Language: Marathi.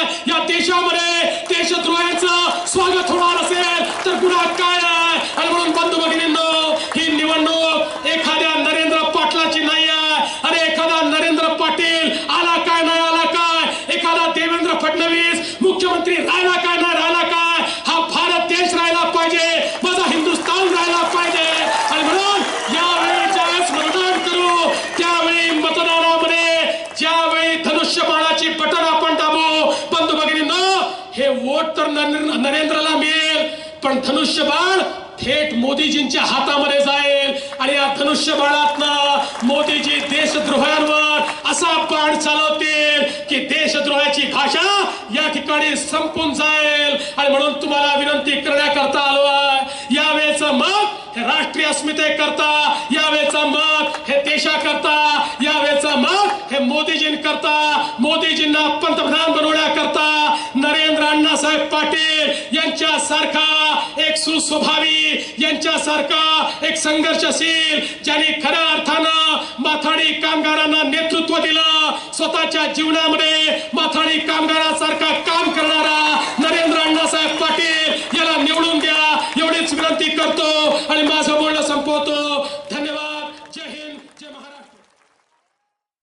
आहे या देशामध्ये देशद्रोहाचं स्वागत होणार असेल तर गुन्हा काय आहे? आणि म्हणून बंधू भगिनींनो ही निवडणूक एखाद्या नरेंद्र पाटलाची नाही आहे आणि एखादा नरेंद्र पाटील आला काय नाही आला काय? एखादा देवेंद्र फडणवीस मुख्यमंत्री राहिला काय नाही राहिला काय? हा भारत देश राहिला पाहिजे माझा हिंदुस्थान राहिला पाहिजे. आणि म्हणून यावेळी ज्यावेळेस मतदान करू त्यावेळी मतदानामध्ये हे वोट तर नरेंद्रला मिळेल पण धनुष्यबाण थेट मोदीजींच्या हातामध्ये जाईल. आणि या धनुष्यबाणातनं मोदीजी देशद्रोहांवर असा पाण चालवतील की देशद्रोहाची भाषा या ठिकाणी संपून जाईल. आणि म्हणून तुम्हाला विनंती करण्याकरता आलो आहे. यावेळेचं मत हे राष्ट्रीय अस्मितेकरता यावेळेचं मत हे देशाकरता यावेळेचं मत हे मोदीजींकरता. मोदीजींना पंतप्रधान बाळासाहेब पाटील यांच्यासारखा एक सुस्वभावी यांच्यासारखा एक संघर्षशील ज्यांनी खऱ्या अर्थानं माथाडी कामगारांना नेतृत्व दिलं स्वतःच्या जीवनामध्ये माथाडी कामगारासारखा